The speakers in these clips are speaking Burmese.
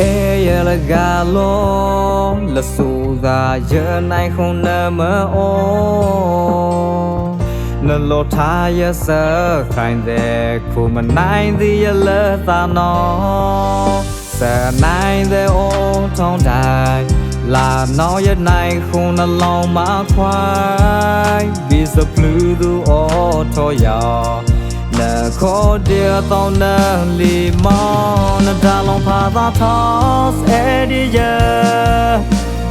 အေးရလကလုံးလဆူသာရနိုင်ခုံနမအောနလောထားရစခိုင်းတဲ့ခုမနိုင်သည်ရလသာနောစနိုင်တဲ့အိုးထုံးတိုင်းလာနောက်ရနိုင်ခုံနှလုံးမခွိုင်းဘီစပလူသူအော်ထောရောန ခေါ်တဲ့တောင်းနလီမောင်းနဒါလုံးဖာသာထောက်အဲ့ဒီရ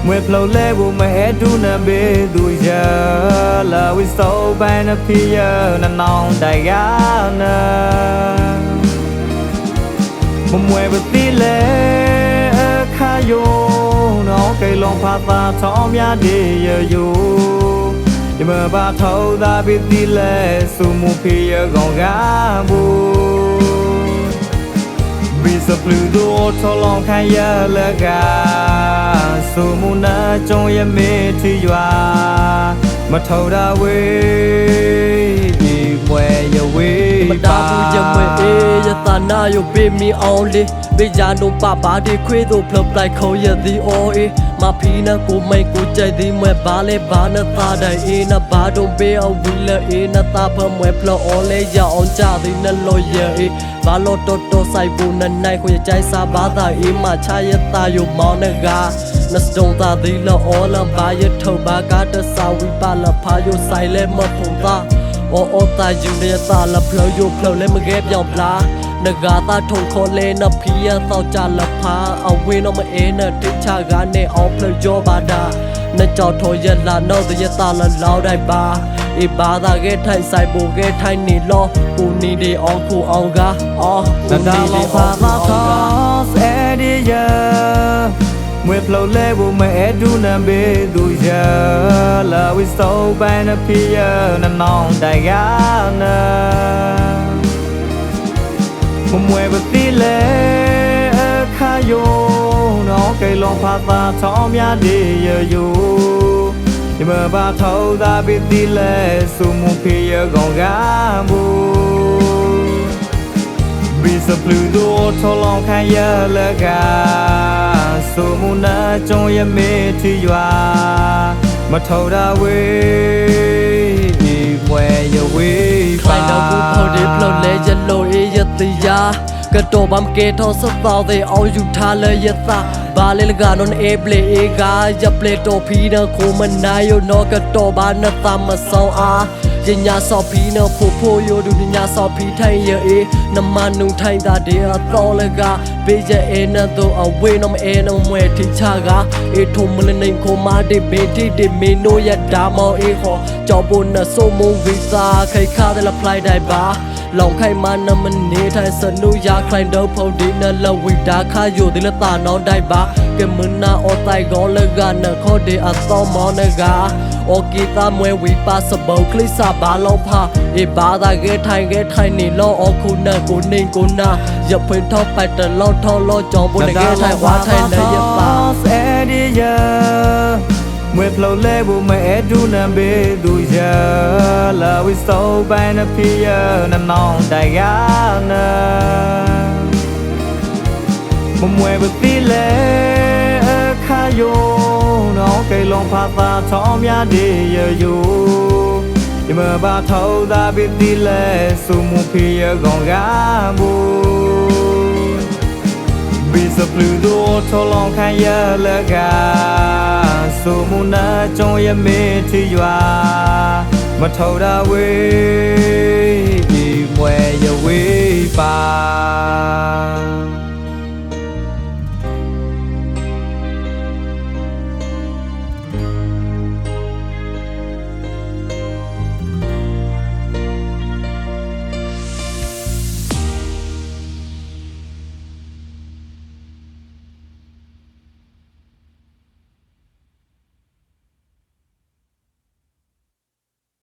မွေဖလို့လဲဘူးမဲဒူနဘေသူရလာဝစ်ဆိုဘန်နဖီယနနောင်တိုင်ရနာမမွဲပတိလဲအခါယုံတော့ကေလုံးဖာသာထောင်းများဒီရယို ဒီမဘာထောက်သာပတိလဲစုမှုဖေရကောင်ကဘူးဘီစပလူဒိုထောလောင်ခိုင်ရလကစုမှုနာကြုံရမေတီရွာမ ထောတာဝေးဒီမွဲရဝေးမတာဘူးရမွေအေးရတာနာယိုပေးမီအောင်လေပေးကြတော့ပပါဒီခွေးတို့ဖလပ်လိုက်ခေါ်ရသည်အော်အေးမဖီနာကိုမိုင်ကိုကြိုက်သည်မွဲဘာလဲဘာနတာတိုင်အေးနဘာတော့ပေးအောင်ဝီလအေးနတာဖမွဲဖလောအော်လဲရအောင်ကြသည်နလို့ရအေးဘာလို့တော်တော်ဆိုင်ဘူးနနိုင်ကိုကြိုက်စားဘာသာအေးမချရတာယိုမောင်းနကနစတုံတာဒီလောအော်လဘာရထုတ်ဘာကတဆာဝီပါလဖာယိုဆိုင်လဲမဖုန်သား အော်အော်တာယူနေတာလဖလို့ယိုဖလို့လဲမကဲပြောင်းပလားနဂါတာထုံခေါ်လဲနဖီယာသောကြလဖာအဝင်းတော့မအေးနဲ့တိချကနေအောင်ဖလို့ကြောပါတာနကြောက်ထော်ရလာတော့တရတာလလောက်တိုင်းပါအေးဘာသာကဲထိုင်ဆိုင်ပိုကဲထိုင်နေလောကိုနေဒီအောင်ကိုအောင်ကအော်နဒါလောဖာသာထောက်အဲ့ဒီရ မွေဖလို့လဲဘူးမဲဒူနံဘေသူရလာဝစ်ဆိုဘန်နဖီယနနောင်တိုင်ရနာမမွဲပတိလဲအခါယုံတော့ကေလုံးဖာသာထောင်းများဒီရယိုဒီမဘာထောက်သာပတိလဲစုမှုဖေရကောင်ကဘူး ဘီစပလူဒိုထောလောင်ခိုင်ရလကဆိုမူနာကြုံရမေတီရွာမထောတာဝေးဒီမွဲရဝေးခိုင်တော့ဘူးဖော်ဒီဖလို့လဲရလို့အေးရတရားကတော့ဘမ်ကေထောစတော့တဲ့အောင်ယူထားလဲရတာဘာလဲလကနွန်အေပလေအေကရပလေတော့ဖီနကိုမနာယနောကတော့ဘာနသမဆောင်အား ရညာစောဖီနဖိုဖိုယိုဒူညာစောဖီထိုင်ရအေနမနုံထိုင်တာတဲ့အတော်လကဘေးကျအဲနတော့အဝေးနမအဲနမွဲထိချကအေထုံမလနေခိုမာတေဘေတီတေမေနိုရဒါမောအေခေါ်ကြောပုန်နဆိုမုံဝီစာခိုင်ခါတယ်လဖလိုက်တိုင်းပါလောင်ခိုင်မနမနေထိုင်စနုရခိုင်တော့ဖုန်ဒီနလဝိတာခါယိုဒီလတာနောင်းတိုက်ပါကမနာအောတိုင်ကောလကနခေါ်တဲ့အသောမောနကအော်ကီတာမွဲဝီပါစဘောက O kita mwe we pass about klisa ba lo pha E ba da ge thai ge thai ni lo o khu na ku ning ku na Ya phin tho pai ta lo tho lo chong bu ne ge thai wa thai na ya pa Edia Mwe flow le bu me edu na be du ya La we so ban a pia na nong da ya na Mwe bu ti le kha yo နောင်တိုင်ရနာမမွဲပတိလဲအခါယုံတော့ကေလုံးဖာသာထောင်းများဒီရယိုဒီမဘာထောက်သာပတိလဲစုမှုဖေရကောင်ကဘူးဘီစပလူဒိုထောလောင်ခိုင်ရလကဆိုမူနာကြုံရမေတီရွာမထောတာဝေး